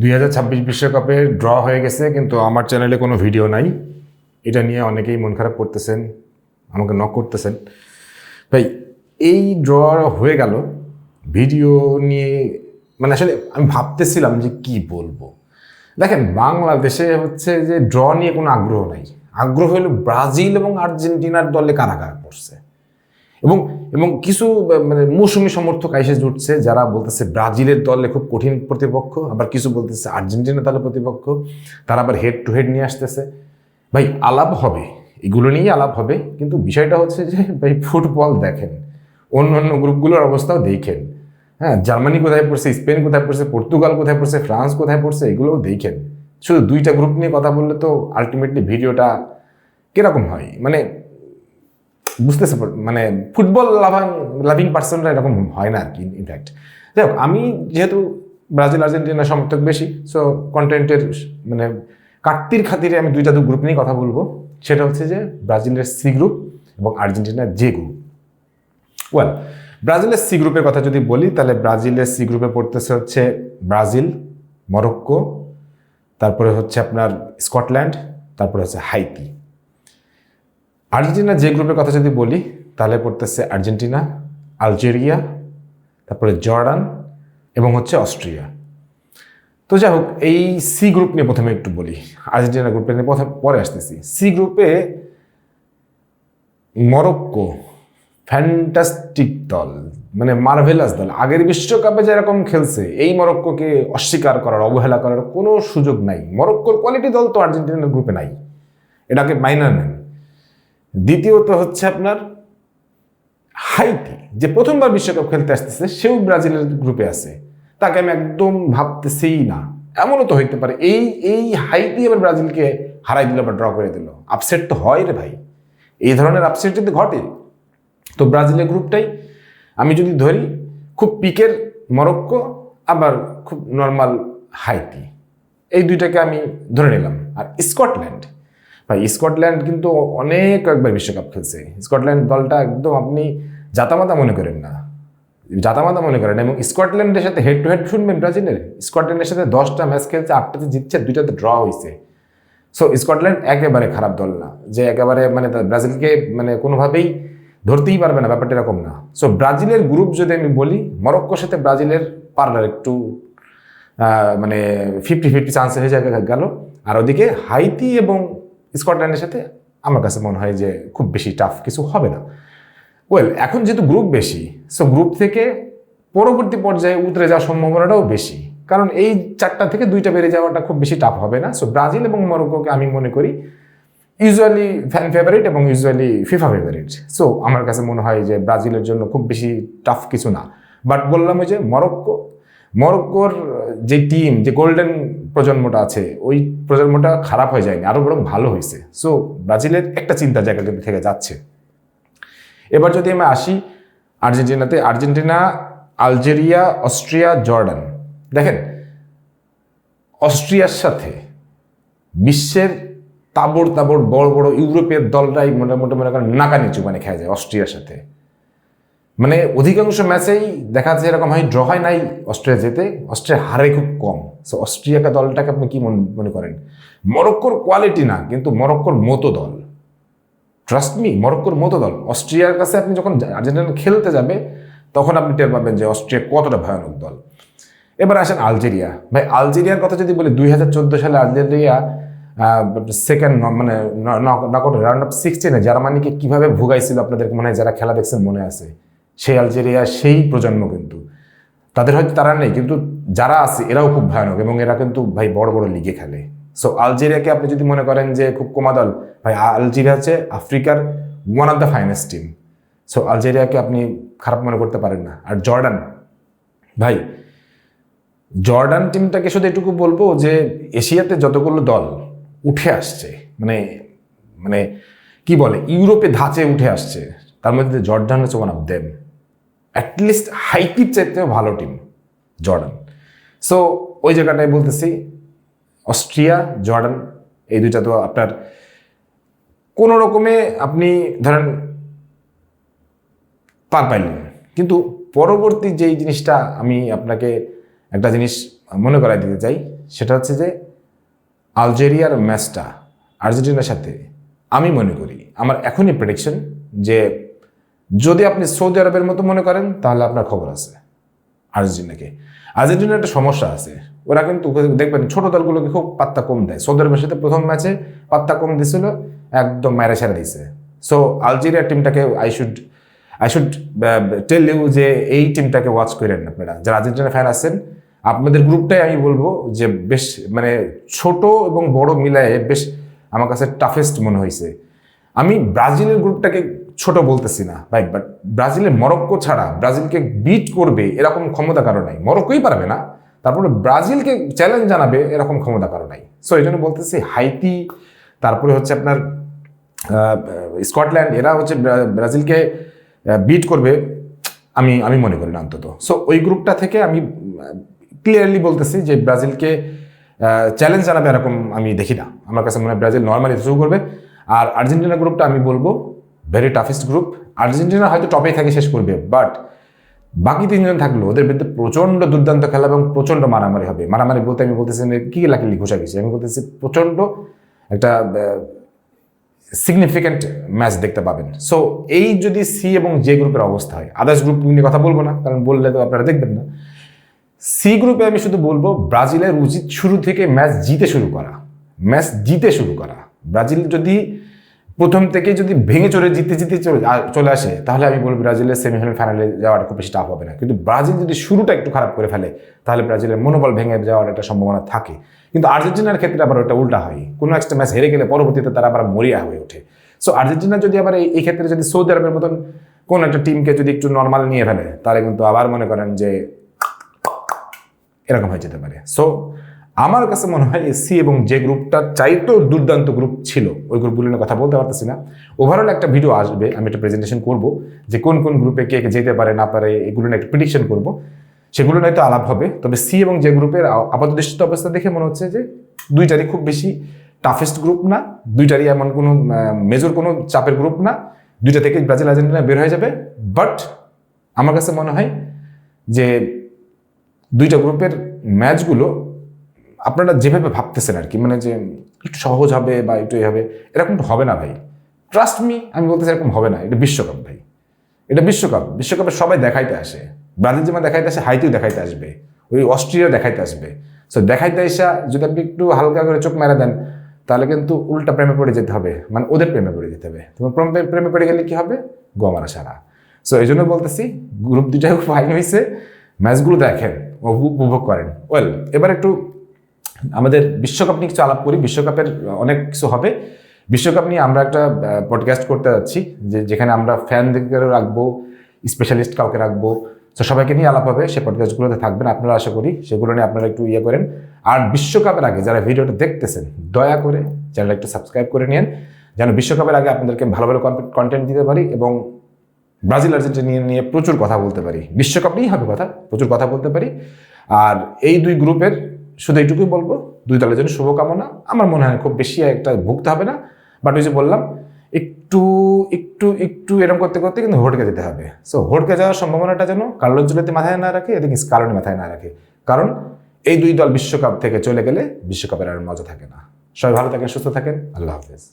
দুই হাজার ছাব্বিশ বিশ্বকাপে ড্র হয়ে গেছে, কিন্তু আমার চ্যানেলে কোনো ভিডিও নাই। এটা নিয়ে অনেকেই মন খারাপ করতেছেন, আমাকে নক করতেছেন। ভাই, এই ড্র হয়ে গেল। ভিডিও নিয়ে মানে আসলে আমি ভাবতেছিলাম যে কি বলব? দেখেন, বাংলাদেশে হচ্ছে যে ড্র নিয়ে কোনো আগ্রহ নাই। আগ্রহ হলো ব্রাজিল এবং আর্জেন্টিনার দলে কারা কারা পড়ছে এবং এবং কিছু মানে মৌসুমি সমর্থক এসে জুটছে যারা বলতেছে ব্রাজিলের দলে খুব কঠিন প্রতিপক্ষ, আবার কিছু বলতেছে আর্জেন্টিনা দলের প্রতিপক্ষ, তারা আবার হেড টু হেড নিয়ে আসতেছে। ভাই, আলাপ হবে, এগুলো নিয়েই আলাপ হবে, কিন্তু বিষয়টা হচ্ছে যে, ভাই, ফুটবল দেখেন, অন্য অন্য গ্রুপগুলোর অবস্থাও দেখেন। হ্যাঁ জার্মানি কোথায় পড়ছে, স্পেন কোথায় পড়ছে, পর্তুগাল কোথায় পড়ছে, ফ্রান্স কোথায় পড়ছে, এগুলোও দেখেন। শুধু দুইটা গ্রুপ নিয়ে কথা বললে তো আলটিমেটলি ভিডিওটা কীরকম হয়? মানে বুঝতেছে মানে ফুটবল লাভাং লাভিং পার্সনরা এরকম হয় না আর কি ইনফ্যাক্ট হোক আমি যেহেতু ব্রাজিল আর্জেন্টিনা সমর্থক বেশি সো কন্টেন্টের মানে কাটতির খাতিরে আমি দুইটা দু গ্রুপ নিয়ে কথা বলব। সেটা হচ্ছে যে ব্রাজিলের সি গ্রুপ এবং আর্জেন্টিনার জে গ্রুপ ওয়েল ব্রাজিলের সি গ্রুপের কথা যদি বলি, তাহলে ব্রাজিলের সি গ্রুপে পড়তেছে হচ্ছে ব্রাজিল, মরক্কো, তারপরে হচ্ছে আপনার স্কটল্যান্ড, তারপরে হচ্ছে হাইতি। আর্জেন্টিনা যে গ্রুপের কথা যদি বলি, তাহলে পড়তেছে আর্জেন্টিনা, আলজেরিয়া, তারপরে জর্ডান এবং হচ্ছে অস্ট্রিয়া। তো যাই হোক, এই সি গ্রুপ নিয়ে প্রথমে একটু বলি। আর্জেন্টিনা গ্রুপে নিয়ে প্রথমে পরে আসতেছি। সি গ্রুপে মরক্কো ফ্যান্টাস্টিক দল মানে মার্ভেলাস দল। আগের বিশ্বকাপে যেরকম খেলছে, এই মরক্কোকে অস্বীকার করার, অবহেলা করার কোনো সুযোগ নাই। মরক্কোর কোয়ালিটি দল তো আর্জেন্টিনার গ্রুপে নাই। এটাকে মাইনা নেন। দ্বিতীয়ত হচ্ছে আপনার হাইতি যে প্রথমবার বিশ্বকাপ খেলতে আসতেছে, সেও ব্রাজিলের গ্রুপে আছে। তাকে আমি একদম ভাবতেছিই না। এমনও তো হইতে পারে, এই এই হাইতি আবার ব্রাজিলকে হারাই দিল বা ড্র করে দিল। আপসেট তো হয় রে ভাই। এই ধরনের আপসেট যদি ঘটে, তো ব্রাজিলের গ্রুপটাই, আমি যদি ধরি, খুব পিকের মরক্কো, আবার খুব নর্মাল হাইতি এই দুইটাকে আমি ধরে নিলাম। আর স্কটল্যান্ড। ভাই, স্কটল্যান্ড কিন্তু অনেক একবার বিশ্বকাপ খেলছে। স্কটল্যান্ড দলটা একদম আপনি জাতামাতা মনে করেন না। জাতামাতা মনে করেন এবং স্কটল্যান্ডের সাথে হেড টু হেড শুনবেন ব্রাজিলের? স্কটল্যান্ডের সাথে দশটা ম্যাচ খেলছে আটটাতে জিতছে, দুইটাতে ড্র হয়েছে সো স্কটল্যান্ড একেবারে খারাপ দল না, যে একেবারে মানে ব্রাজিলকে মানে কোনোভাবেই ধরতেই পারবে না, ব্যাপারটা এরকম না। সো ব্রাজিলের গ্রুপ যদি আমি বলি, মরক্কোর সাথে ব্রাজিলের পার্লার একটু মানে ফিফটি ফিফটি চান্স হয়ে যাবে গেল। আর ওদিকে হাইতি এবং স্কটল্যান্ডের সাথে আমার কাছে মনে হয় যে খুব বেশি টাফ কিছু হবে না। ওয়েল এখন যেহেতু গ্রুপ বেশি সো গ্রুপ থেকে পরবর্তী পর্যায়ে উতরে যাওয়ার সম্ভাবনাটাও বেশি। কারণ এই চারটা থেকে দুইটা বেড়ে যাওয়াটা খুব বেশি টাফ হবে না। সো ব্রাজিল এবং মরক্কোকে আমি মনে করি ইউজুয়ালি ফ্যান ফেভারিট এবং ইউজুয়ালি ফিফা ফেভারিট সো আমার কাছে মনে হয় যে ব্রাজিলের জন্য খুব বেশি টাফ কিছু না। বাট বললাম ওই যে মরক্কো, মরক্কোর যে টিম যে গোল্ডেন প্রজন্মটা আছে, ওই প্রজন্মটা খারাপ হয়ে যায়নি আরও বরং ভালো হয়েছে। সো ব্রাজিলের একটা চিন্তা জায়গা কিন্তু থেকে যাচ্ছে। এবার যদি আমি আসি আর্জেন্টিনাতে, আর্জেন্টিনা, আলজেরিয়া, অস্ট্রিয়া, জর্ডান। দেখেন, অস্ট্রিয়ার সাথে বিশ্বের তাবড় তাবড় বড় বড় ইউরোপের দলটাই মোটামুটি মনে করেন নাকা নিচু মানে খেলা যায় অস্ট্রিয়ার সাথে। মানে অধিকাংশ ম্যাচেই দেখা যাচ্ছে এরকম হয় ড্র হয় নাই অস্ট্রিয়া যেতে অস্ট্রিয়া হারে খুব কম। সো অস্ট্রিয়াকে দলটাকে আপনি কি মন- করেন? মরক্কোর কোয়ালিটি না, কিন্তু মরক্কোর মতো দল। ট্রাস্ট মি মরক্কোর মতো দল। অস্ট্রিয়ার কাছে আপনি যখন আর্জেন্টিনা খেলতে যাবে, তখন আপনি টের পাবেন যে অস্ট্রিয়া কতটা ভয়ানক দল। এবার আসেন আলজেরিয়া। ভাই, আলজেরিয়ার কথা যদি বলি, দুই হাজার চোদ্দ সালে আলজেরিয়া সেকেন্ড মানে নকআউট রাউন্ড অফ সিক্সটিনে জার্মানিকে কীভাবে ভুগাইছিল আপনাদের মনে হয়, যারা খেলা দেখছেন মনে আছে। সেই আলজেরিয়া সেই প্রজন্ম কিন্তু। তাদের হয়তো তারা নেই, কিন্তু যারা আছে এরাও খুব ভয়ানক এবং এরা কিন্তু ভাই বড় বড় লিগে খেলে। সো আলজেরিয়াকে আপনি যদি মনে করেন যে খুব কমা দল ভাই আলজেরিয়া হচ্ছে আফ্রিকার one of the finest team so আলজেরিয়াকে আপনি খারাপ মনে করতে পারেন না। আর জর্ডান, ভাই, জর্ডান টিমটাকে শুধু এটুকু বলব যে এশিয়াতে যতগুলো দল উঠে আসছে মানে মানে কি বলে, ইউরোপে ধাঁচে উঠে আসছে, তার মধ্যে জর্ডান হচ্ছে one of them at least হাইটির চাইতেও ভালো টিম জর্ডান সো ওই জায়গাটায় বলতেছি, অস্ট্রিয়া জর্ডান এই দুইটা তো আপনার কোনো রকমে আপনি ধরেন পার পাইলেন। কিন্তু পরবর্তী যেই জিনিসটা আমি আপনাকে একটা জিনিস মনে করাই দিতে চাই, সেটা হচ্ছে যে আলজেরিয়ার ম্যাচটা আর্জেন্টিনার সাথে আমি মনে করি, আমার এখনই প্রেডিকশন যে যদি আপনি সৌদি আরবের মতো মনে করেন, তাহলে আপনার খবর আছে। আর্জেন্টিনাকে। আর্জেন্টিনার একটা সমস্যা আছে। ওরা কিন্তু দেখবেন, ছোট দলগুলোকে খুব পাত্তা কম দেয়। সৌদি আরবের সাথে প্রথম ম্যাচে পাত্তা কম দিছিল, একদম মায়েরা ছেড়ে দিছে। সো আলজেরিয়ার টিমটাকে I should I should tell you যে এই টিমটাকে ওয়াচ করেন আপনারা। যারা আর্জেন্টিনা ফ্যান আছেন, আপনাদের গ্রুপটাই আমি বলব যে বেশ মানে ছোট এবং বড় মিলায়ে বেশ আমার কাছে টাফেস্ট মনে হয়েছে। আমি ব্রাজিলের গ্রুপটাকে ছোট বলতেছি না ভাই বাট ব্রাজিলের মরক্কো ছাড়া ব্রাজিলকে বিট করবে এরকম ক্ষমতা কারও নাই। মরক্কোই পারবে না, তারপরে ব্রাজিলকে চ্যালেঞ্জ জানাবে এরকম ক্ষমতা কারও নাই। সো এই জন্য বলতেছি হাইতি, তারপরে হচ্ছে আপনার স্কটল্যান্ড, এরা হচ্ছে ব্রাজিলকে বিট করবে, আমি আমি মনে করি না অন্তত। সো ওই গ্রুপটা থেকে আমি ক্লিয়ারলি বলতেছি যে ব্রাজিলকে চ্যালেঞ্জ জানাবে এরকম আমি দেখি না। আমার কাছে মনে হয় ব্রাজিল নর্মালি শুরু করবে। আর আর্জেন্টিনা গ্রুপটা আমি বলব ভেরি টাফেস্ট গ্রুপ আর্জেন্টিনা হয়তো টপেই থাকে শেষ করবে বাট বাকি তিনজন থাকল, ওদের বিরুদ্ধে প্রচণ্ড দুর্দান্ত খেলা এবং প্রচণ্ড মারামারি হবে। মারামারি বলতে আমি বলতেছি কি লাকিলি ঘুষা গেছি? আমি বলতেছি প্রচণ্ড একটা সিগনিফিক্যান্ট ম্যাচ দেখতে পাবেন। সো এই যদি সি এবং জে গ্রুপের অবস্থা হয় আদার্স গ্রুপ নিয়ে কথা বলব না, কারণ বললে তো আপনারা দেখবেন না। সি গ্রুপে আমি শুধু বলব, ব্রাজিলের উচিত শুরু থেকে ম্যাচ জিতে শুরু করা। ম্যাচ জিতে শুরু করা। ব্রাজিল যদি প্রথম থেকে যদি ভেঙে চলে জিতে জিতে চলে আসে, তাহলে আমি বলব ব্রাজিলের সেমিফাইনাল ফাইনালে যাওয়াটা খুব বেশি টাফ হবে না। কিন্তু ব্রাজিল যদি শুরুটা একটু খারাপ করে ফেলে, তাহলে ব্রাজিলের মনোবল ভেঙে যাওয়ার একটা সম্ভাবনা থাকে। কিন্তু আর্জেন্টিনার ক্ষেত্রে আবার ওটা উল্টা হয়। কোনো একটা ম্যাচ হেরে গেলে পরবর্তীতে তারা আবার মরিয়া হয়ে ওঠে। সো আর্জেন্টিনা যদি আবার এই ক্ষেত্রে যদি সৌদি আরবের মতন কোন একটা টিমকে যদি একটু নর্মাল নিয়ে ফেলে, তাহলে কিন্তু আবার মনে করেন যে এরকম হয়ে যেতে পারে। সো আমার কাছে মনে হয় সি এবং যে গ্রুপটা চাইতো দুর্দান্ত গ্রুপ ছিল, ওই গ্রুপগুলো নিয়ে কথা বলতে পারতেছি না। ওভারঅল একটা ভিডিও আসবে, আমি একটা প্রেজেন্টেশন করব, যে কোন কোন গ্রুপে কে কে যেতে পারে, না পারে, এগুলো নিয়ে একটা প্রিডিকশন করব। সেগুলো নয়তো আলাপ হবে, তবে সি এবং যে গ্রুপের আপাত আপাতদৃষ্টিত অবস্থা দেখে মনে হচ্ছে যে দুইটারই খুব বেশি টাফেস্ট গ্রুপ না, দুইটারই এমন কোনো মেজর কোনো চাপের গ্রুপ না, দুইটা থেকে ব্রাজিল আর্জেন্টিনা বের হয়ে যাবে। বাট আমার কাছে মনে হয় যে দুইটা গ্রুপের ম্যাচগুলো আপনারা যেভাবে ভাবতেছেন আর কি মানে যে একটু সহজ হবে বা একটু এ হবে, এরকম তো হবে না ভাই। ট্রাস্ট মি আমি বলতেছি এরকম হবে না, এটা বিশ্বকাপ ভাই। এটা বিশ্বকাপ, বিশ্বকাপে সবাই দেখাইতে আসে। ব্রাজিল যেমন দেখাইতে আসে, হাইতিও দেখাইতে আসবে, ওই অস্ট্রিয়া দেখাইতে আসবে। সো দেখাইতে আসা, যদি আপনি একটু হালকা করে চোখ মেরে দেন, তাহলে কিন্তু উল্টা প্রেমে পড়ে যেতে হবে মানে ওদের প্রেমে পড়ে যেতে হবে। তোমার প্রেমে পড়ে গেলে কি হবে? গোমারা সারা সো এই জন্য বলতেছি গ্রুপ দুটাই ফাইন হয়েছে ম্যাচগুলো দেখেন, উপভোগ করেন। ওয়েল এবার একটু আমাদের বিশ্বকাপ নিয়ে কিছু আলাপ করি। বিশ্বকাপের অনেক কিছু হবে। বিশ্বকাপ নিয়ে আমরা একটা পডকাস্ট করতে যাচ্ছি যে যেখানে আমরা ফ্যানদেরও রাখব স্পেশালিস্ট কাউকে রাখব। তো সবাইকে নিয়ে আলাপ হবে। সে পডকাস্টগুলোতে থাকবেন আপনারা আশা করি। সেগুলো নিয়ে আপনারা একটু ইয়ে করেন। আর বিশ্বকাপের আগে যারা ভিডিওটা দেখতেছেন, দয়া করে চ্যানেল একটু সাবস্ক্রাইব করে নিন যেন বিশ্বকাপের আগে আপনাদেরকে ভালো ভালো কন্টেন্ট দিতে পারি এবং ব্রাজিল, আর্জেন্টিনা নিয়ে প্রচুর কথা বলতে পারি। বিশ্বকাপ নিয়েই হবে কথা, প্রচুর কথা বলতে পারি। আর এই দুই গ্রুপের শুধু এইটুকুই বলব, দুই দলের জন্য শুভকামনা। আমার মনে হয় খুব বেশি একটা ভুগতে হবে না। বাট ওই যে বললাম, একটু একটু একটু এরকম করতে করতে কিন্তু হোটকে যেতে হবে। সো হোটকে যাওয়ার সম্ভাবনাটা যেন কার্লোর জুলেতে মাথায় না রাখে, এদিকে কারণে মাথায় না রাখে। কারণ এই দুই দল বিশ্বকাপ থেকে চলে গেলে বিশ্বকাপের আর মজা থাকে না। সবাই ভালো থাকেন, সুস্থ থাকেন। আল্লাহ হাফেজ।